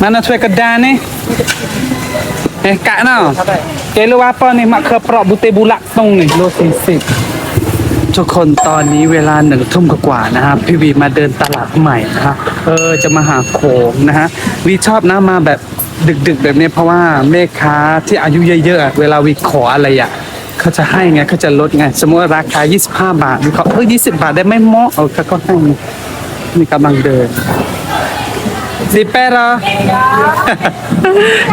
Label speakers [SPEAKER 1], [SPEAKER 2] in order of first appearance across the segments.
[SPEAKER 1] Mana cuai kedai ni? Eh, kak no. Kilo apa ni mak ke prok butir bulak tong ni? Lo สิบทุกคนตอนนี้เวลาหนึ่งทุ่มกว่าๆนะฮะพี่วีมาเดินตลาดใหม่นะฮะเออจะมาหาโขงนะฮะวีชอบนะมาแบบดึกๆ แบบนี้เพราะว่าแม่ค้าที่อายุเยอะๆเวลาวีขออะไรอะเขาจะให้ไงเขาจะลดไง สมมติว่าราคา 25 บาทวีขอเออ20 บาทได้ไหมเหมอเออเขาก็ให้นี่กำลังเดิน สิเปรอ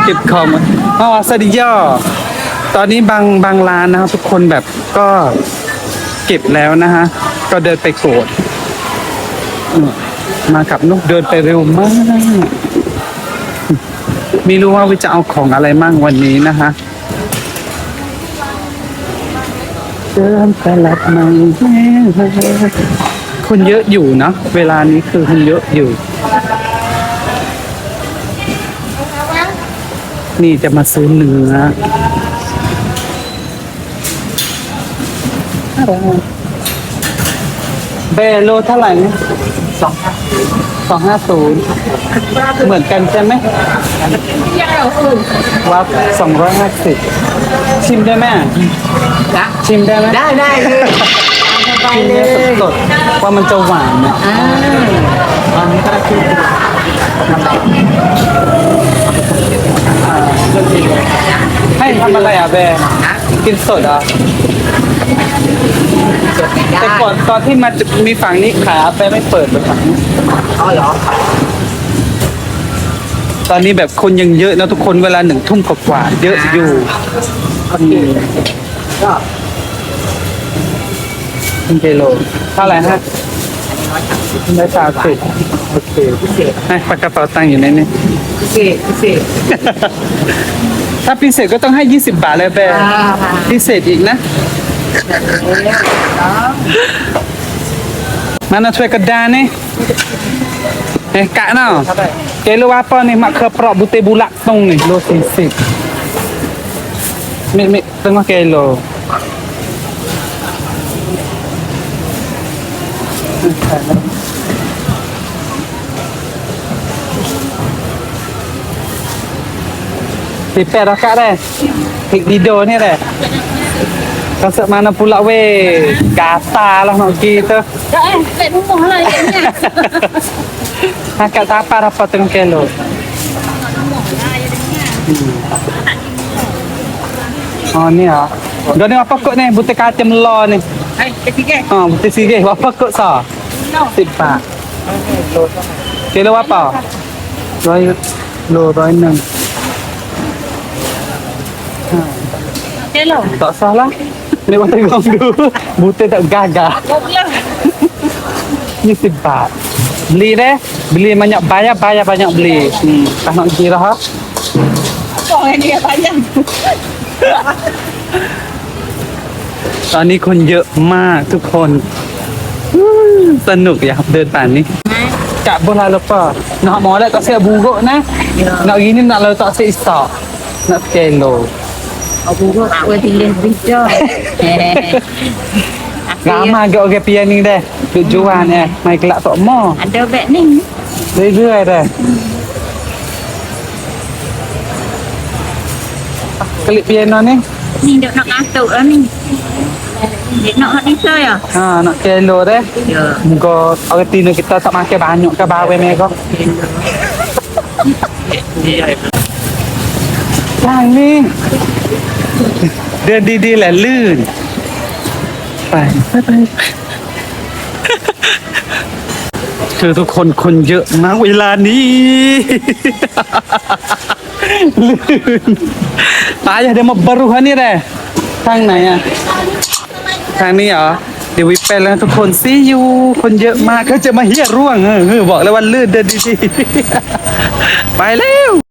[SPEAKER 1] เก็บของมาอ๋อสวัสดีย่อตอนนี้บางบางร้านนะครับทุกคนแบบก็เก็บแล้วนะฮะ ก็เดินไปโกรธอืมมากับนุกเดินไปเร็วมากไม่รู้ว่าวิจะเอาของอะไรมั่งวันนี้นะฮะเดินตลาดใหม่คนเยอะอยู่เนาะเวลานี้คือคนเยอะอยู่ นี่จะมาซื้อเนื้อเบโลเท่าไหร่นี่สองสองห้าศูนย์เหมือนกันใช่ไหมวับสองร้อยห้าสิบชิมได้ไหม
[SPEAKER 2] นะ
[SPEAKER 1] ชิมได้ไหม
[SPEAKER 2] ได้ได้เลยตามสบาย
[SPEAKER 1] ชิม
[SPEAKER 2] เล
[SPEAKER 1] เนื้อยสดๆว่ามันจะหวานไหม
[SPEAKER 2] อ่าตอนนี้ก็คือ
[SPEAKER 1] ให้ ทำอะไรอะเบ
[SPEAKER 2] นะ
[SPEAKER 1] กินสดเหรอะ
[SPEAKER 2] จดไม่ได้
[SPEAKER 1] แต่ก่อนตอนที่มาจะมีฝั่งนี้ขายอาเปไม่เปิดเลยฝั่งนี้
[SPEAKER 2] อ๋อเหรอ
[SPEAKER 1] ตอนนี้แบบคนยังเยอะนะทุกคนเวลาหนึ่งทุ่มกว่าๆเยอะอยู่
[SPEAKER 2] โอเคก็
[SPEAKER 1] เป็นกิโลเท่าไหร่ฮะได้สามสิบโอเค
[SPEAKER 2] พิเศษ
[SPEAKER 1] ให้ปากกระเป๋าตังค์อยู่ในนี้
[SPEAKER 2] พิเศษพิเศษ
[SPEAKER 1] ถ้าพิเศษก็ต้องให้ 20 บาทเลยแบ
[SPEAKER 2] อ่า
[SPEAKER 1] พิเศษอีกนะ Mana cuai kedai ni? Eh, kak no. Kilo apa ni mak ke prok butir bulak tong ni? Lo sisik. Mik mik tengah kilo. Prepare dah kat dah. Kek tidur ni dah. Kasut mana pula weh. Gatal lah nak pergi
[SPEAKER 3] tu. Tak eh, naik rumah lah. Ya, ya.
[SPEAKER 1] Akak tak apa rapat tengok kelo. Hmm. Oh ni ah. Dua ni apa kot ni? Butik katim lo ni.
[SPEAKER 2] Hai, ketiga.
[SPEAKER 1] Ha, oh, butik sige. Apa kot sa? No. Tiba. Kelo apa? Dua, dua, dua, dua, enam.
[SPEAKER 3] Hello.
[SPEAKER 1] Tak salah. Ni buat tengok dulu. Butir tak gagah.
[SPEAKER 3] Goblok.
[SPEAKER 1] Ni sebab Beli deh Beli banyak bayar Bayar banyak beli hmm. Tak nak kira ha
[SPEAKER 3] Kau yang dia panjang.
[SPEAKER 1] ตอนนี้คนเยอะมากทุกคนอืมสนุกอยากเดินป่านนี้กะโบราณแล้วป่ะnak molek tak siap buruk nah nak gini nak lalu tak siap istak nak kelo
[SPEAKER 2] Abugo ako tingin video.
[SPEAKER 1] Gama gyo ke pianing deh. Tujuan eh, mai kelak tok mo.
[SPEAKER 2] Ada
[SPEAKER 1] bet ning. Rai deh. Kelip piano ni.
[SPEAKER 2] Ni dok nak atuk ah ni. Dia nak nak isa ya?
[SPEAKER 1] Ha, nak kelo deh.
[SPEAKER 2] Ya.
[SPEAKER 1] Muka orang tino kita tak makan banyak ke bawe meko. Ya. Mereka. Yang ni. Dia di di lah lun. ไปไปไปคือทุกคนคนเยอะมากเวลานี้ลื่นตายอย่าเดี๋ยวมาบรุฮะนี่แหละทางไหนอะทางนี้เหรอเดี๋ยววิปไปแล้วทุกคนซียูคนเยอะมากเขาจะมาเฮียร่วงเออบอกเลยว่าลื่นเดินดีๆไปเร็ว